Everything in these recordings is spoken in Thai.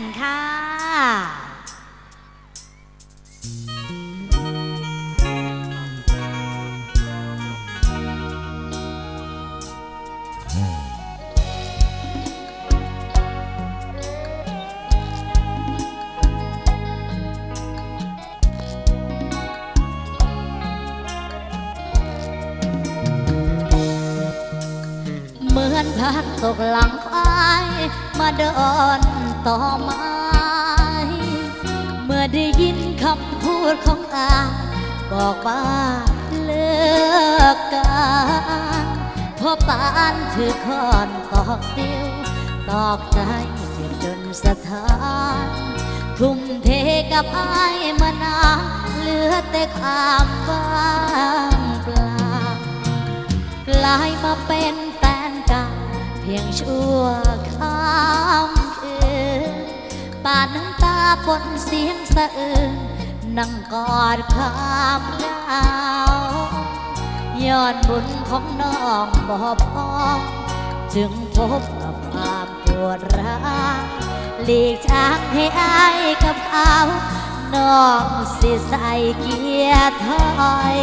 กันค่ะ เหมือนพัดตกหลังควายมาเดิน ต่อไม้เมื่อได้ยินคำพูดของอาบอกว่าเลิกกันเพราะปานถือคอนตอกสิวตอกใจเจ็บจนสะท้านทุ่มเทกับอายมานานเหลือแต่ความว่างเปล่ากลายมาเป็นแฟนกันเพียงชั่วข้ามคืน ป่าน้ำตาปนเสียงสะอื้นนั่งกอดความเหงาย้อนบุญของน้องบ่พอจึงพบกับความปวดร้าวหลีกทางให้อายกับเขาน้องสิใส่เกียร์ถอย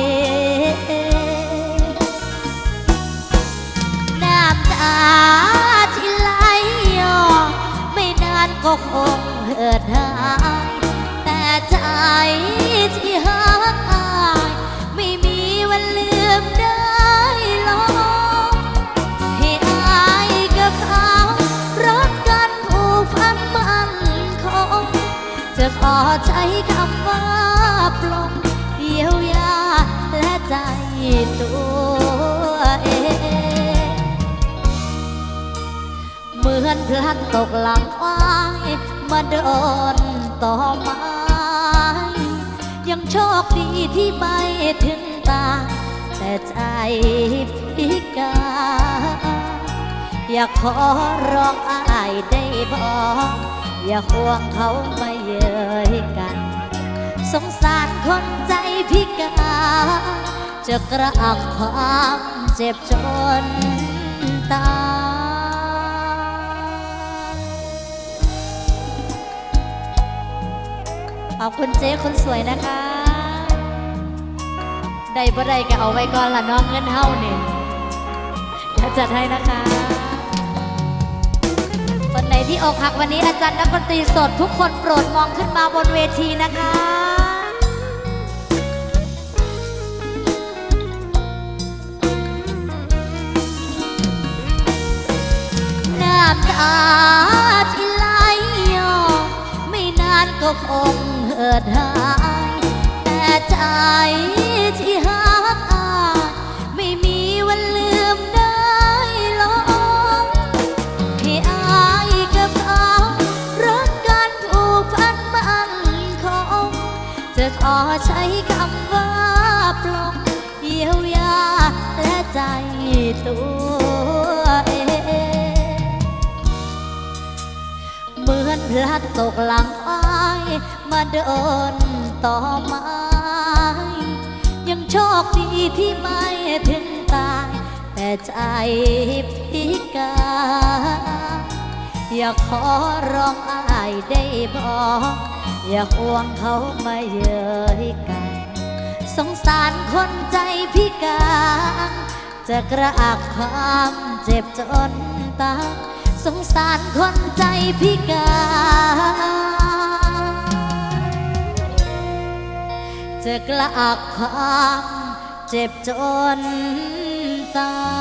ก็คงเหือดหายแต่ใจที่หายไม่มีวันลืมได้หรอกให้อายกับเขารักกันผูกพันมันคงจะขอใช้คำว่าปลงเยียวยาและใจตัว มือนพลัดตกหลังควายมาเดินต่อไม้ยังโชคดีที่ไม่ถึงตา แต่ใจพิการอยากขอร้องอายได้บอกอย่าห่วงเขามาเย้ยกัน สงสารคนใจพิการจะกระอักความเจ็บจน อบคุณเจ๊คนสวยนะคะ ได้บ่ได้ก็เอาไว้ก่อนละน้องเงินเฮาเนี่ยเดี๋ยวจัดให้นะคะ คนไหนที่อกหักวันนี้อาจารย์นักดนตรีสดทุกคนโปรดมองขึ้นมาบนเวทีนะคะน้ำตา ตัวเองเหมือนพลัดตกหลังอ้ายมาเดินต่อไม้ยังโชคดีที่ไม่ถึงตาย แต่ใจพิการอยากขอร้องอายได้บอกอย่าห่วงเขามาเย้ยกัน สงสารคนใจพิการ จะกระอักความเจ็บจนตายสงสารคนใจพิการจะกระอักความเจ็บจนตา